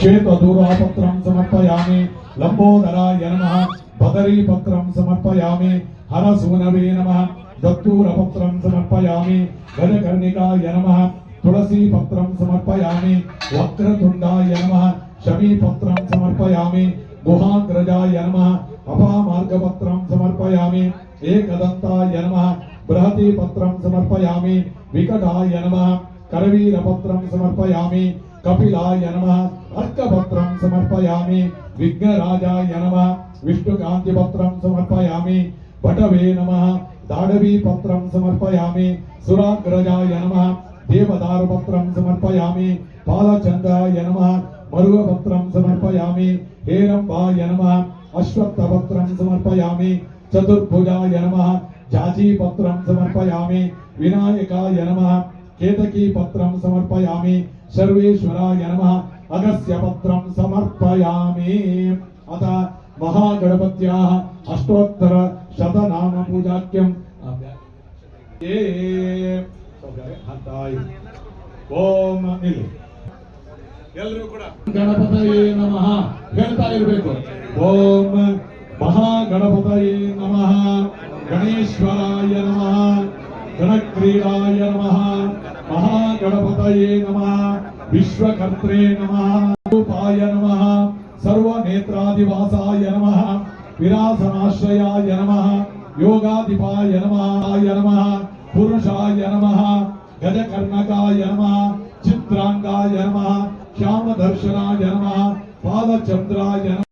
శ్వేతదూరాపత్రం సమర్పయామి. లంబోదరాయ నమ. బదరీపత్రం సమర్పయామి. హరసూనవే నమ. దత్తూరపత్రం సమర్పయామి. గజకర్ణికాయ నమ. తులసీపత్రం సమర్పయామి. వక్రతుండాయ నమ. శమీపత్రం సమర్పయామి. గుహాగ్రజాయ నమ. అపామార్గపత్రం సమర్పయామి. ఏకదంతాయ నమ. బృహతీపత్రం సమర్పయామి. వికటాయ నమ. కరవీరపత్రం సమర్పయామి. కపిలాయ నమ అర్కపత్రం సమర్పయామి విఘ్నరాజాయ నమ విష్ణుకాంతిపత్రం సమర్పయామి పటవే నమ దాడవీపత్రం సమర్పయామి సురాగ్రజాయ నమ దేవదారుపత్రం సమర్పయామి పాలచంద్రాయ నమ మరుగపత్రం సమర్పయామి హేరంబాయ నమ అశ్వత్థపత్రం సమర్పయామి చతుర్భుజాయ నమ జాజీపత్రం సమర్పయామి వినాయకాయ నమ ಕೇತಕಿ ಪತ್ರಂ ಸಮರ್ಪಯಾಮಿ ಸರ್ವೇಶ್ವರಾಯ ನಮಃ ಅಗಸ್ಯ ಪತ್ರಂ ಸಮರ್ಪಯಾಮಿ ಅತ ಮಹಾಗಣಪತ್ಯಾ ಅಷ್ಟೋತ್ತರ ಶತನಾಮ ಪೂಜಾಕ್ಯಂ ಓಂ ನಿಲ್ಲಿ ಎಲ್ಲರೂ ಕೂಡ ಗಣಪತಯೇ ನಮಃ। ಹೇಳ್ತಾ ಇರಬೇಕು। ಓಂ ಮಹಾಗಣಪತಯೇ ನಮಃ। ಗಣೇಶ್ವರಾಯ ನಮಃ। గణక్రీడాయ నమ మహాగణపతయే నమ విశ్వకర్త్రే నమ రూపాయ నమ సర్వనేత్రాదివాసాయ నమ విరాసనాశ్రయాయ నమ యోగాధిపాయ నమాయ నమ పురుషాయ నమ గజకర్ణకాయ నమ చిత్రాంగాయ నమ శ్యామదర్శనాయ నమ పాదచంద్రాయ నమ